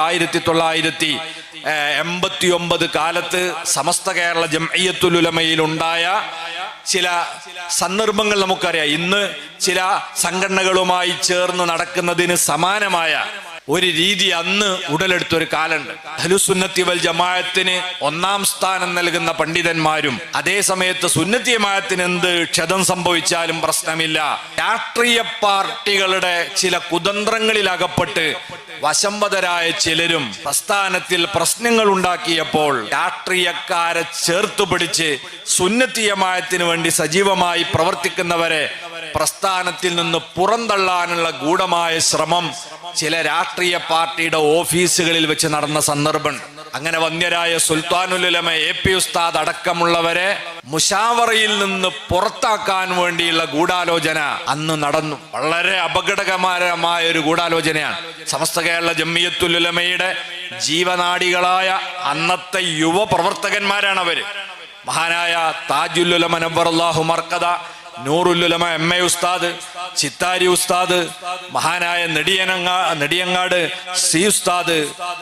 ആയിരത്തി തൊള്ളായിരത്തി എൺപത്തി ഒമ്പത് കാലത്ത് സമസ്ത കേരള ജംഅയ്യത്തുലുലമയിൽ ഉണ്ടായ ചില സന്ദർഭങ്ങൾ നമുക്കറിയാം. ഇന്ന് ചില സംഘടനകളുമായി ചേർന്ന് നടക്കുന്നതിന് സമാനമായ ഒരു രീതി അന്ന് ഉടലെടുത്ത ഒരു കാലുണ്ട് ഹലുസുന്നത്തി വൽ ജമാഅത്തിന് ഒന്നാം സ്ഥാനം നൽകുന്ന പണ്ഡിതന്മാരും അതേ സമയത്ത് സുന്നത്തി ജമാഅത്തിന് എന്ത് ക്ഷതം സംഭവിച്ചാലും പ്രശ്നമില്ല. രാഷ്ട്രീയ പാർട്ടികളുടെ ചില കുതന്ത്രങ്ങളിൽ അകപ്പെട്ട് വശംവതരായ ചിലരും പ്രസ്ഥാനത്തിൽ പ്രശ്നങ്ങൾ ഉണ്ടാക്കിയപ്പോൾ രാഷ്ട്രീയക്കാരെ ചേർത്തു പിടിച്ച് സുന്നത്തിയമായത്തിന് വേണ്ടി സജീവമായി പ്രവർത്തിക്കുന്നവരെ പ്രസ്ഥാനത്തിൽ നിന്ന് പുറന്തള്ളാനുള്ള ഗൂഢമായ ശ്രമം ചില രാഷ്ട്രീയ പാർട്ടിയുടെ ഓഫീസുകളിൽ വെച്ച് നടന്ന സന്ദർഭം. അങ്ങനെ വന്യരായ സുൽത്താനുലമ എ പി ഉസ്താദ് അടക്കമുള്ളവരെ മുഷാവറയിൽ നിന്ന് പുറത്താക്കാൻ വേണ്ടിയുള്ള ഗൂഢാലോചന അന്ന് നടന്നു. വളരെ അപകടകരമായ ഒരു ഗൂഢാലോചനയാണ്. സമസ്ത കേരള ജമ്മിയത്തുലുലമയുടെ ജീവനാടികളായ അന്നത്തെ യുവ പ്രവർത്തകന്മാരാണ് അവർ മഹാനായ താജുലുലമനബർ അള്ളാഹു മർക്കദ നൂറുല്ലുലമ എം എ ഉസ്താദ് ചിത്താരി ഉസ്താദ് മഹാനായ നെടിയനങ്ങ നെടിയങ്ങാട് സി ഉസ്താദ്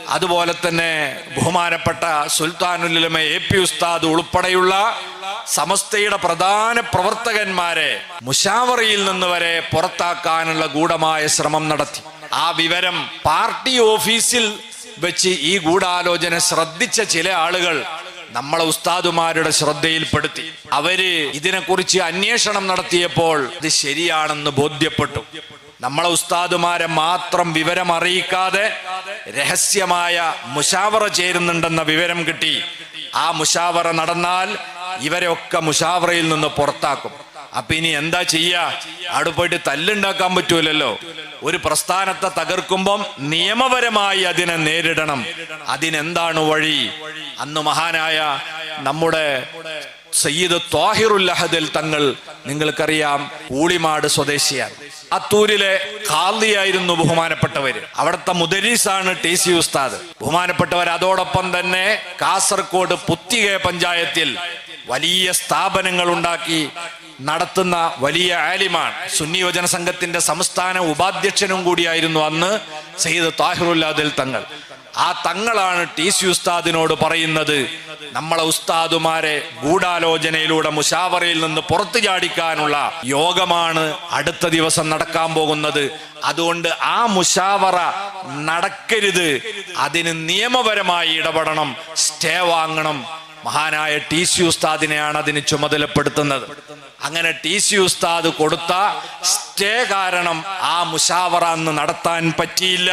അതുപോലെ തന്നെ ബഹുമാനപ്പെട്ട സുൽത്താനുല്ലുലമ എ പി ഉസ്താദ് ഉൾപ്പെടെയുള്ള സമസ്തയുടെ പ്രധാന പ്രവർത്തകന്മാരെ മുഷാവറിയിൽ നിന്ന് വരെ പുറത്താക്കാനുള്ള ഗൂഢമായ ശ്രമം നടത്തി. ആ വിവരം പാർട്ടി ഓഫീസിൽ വെച്ച് ഈ ഗൂഢാലോചന ശ്രദ്ധിച്ച ചില ആളുകൾ നമ്മളെ ഉസ്താദുമാരുടെ ശ്രദ്ധയിൽപ്പെടുത്തി. അവർ ഇതിനെക്കുറിച്ച് അന്വേഷണം നടത്തിയപ്പോൾ ഇത് ശരിയാണെന്ന് ബോധ്യപ്പെട്ടു. നമ്മളെ ഉസ്താദുമാരെ മാത്രം വിവരം അറിയിക്കാതെ രഹസ്യമായ മുഷാവറ ചേരുന്നുണ്ടെന്ന വിവരം കിട്ടി. ആ മുഷാവറ നടന്നാൽ ഇവരെയൊക്കെ മുഷാവറയിൽ നിന്ന് പുറത്താക്കും. അപ്പൊ ഇനി എന്താ ചെയ്യാ? അവിടെ പോയിട്ട് തല്ലുണ്ടാക്കാൻ പറ്റൂലല്ലോ. ഒരു പ്രസ്ഥാനത്തെ തകർക്കുമ്പം നിയമപരമായി അതിനെ നേരിടണം. അതിനെന്താണ് വഴി? അന്ന് മഹാനായ നമ്മുടെ സയ്യിദ് ത്വാഹിറുൽ അഹദൽ തങ്ങൾ നിങ്ങൾക്കറിയാം കൂളിമാട് സ്വദേശിയാണ്. അത്തൂരിലെ ഖാദിയായിരുന്നു ബഹുമാനപ്പെട്ടവര്. അവിടുത്തെ മുദരീസാണ് ടി സി ഉസ്താദ്. ബഹുമാനപ്പെട്ടവർ അതോടൊപ്പം തന്നെ കാസർഗോഡ് പുത്തിക പഞ്ചായത്തിൽ വലിയ സ്ഥാപനങ്ങൾ ഉണ്ടാക്കി. നടത്തുന്ന വലിയ ആലിമാണ്. സുന്നി യുവജന സംഘത്തിന്റെ സംസ്ഥാന ഉപാധ്യക്ഷനും കൂടിയായിരുന്നു അന്ന് സയ്യിദ് താഹിറുല്ലാദിൽ തങ്ങൾ. ആ തങ്ങളാണ് ടി സി ഉസ്താദിനോട് പറയുന്നത് നമ്മളെ ഉസ്താദുമാരെ ഗൂഢാലോചനയിലൂടെ മുഷാവറയിൽ നിന്ന് പുറത്തു ചാടിക്കാനുള്ള യോഗമാണ് അടുത്ത ദിവസം നടക്കാൻ പോകുന്നത്. അതുകൊണ്ട് ആ മുഷാവറ നടക്കരുത്. അതിന് നിയമപരമായി ഇടപെടണം സ്റ്റേ വാങ്ങണം. മഹാനായ ടി സി ഉസ്താദിനെയാണ് അതിന് ചുമതലപ്പെടുത്തുന്നത്. അങ്ങനെ ടി സി ഉസ്താദ് കൊടുത്ത സ്റ്റേ കാരണം ആ മുഷാവറ അന്ന് നടത്താൻ പറ്റിയില്ല.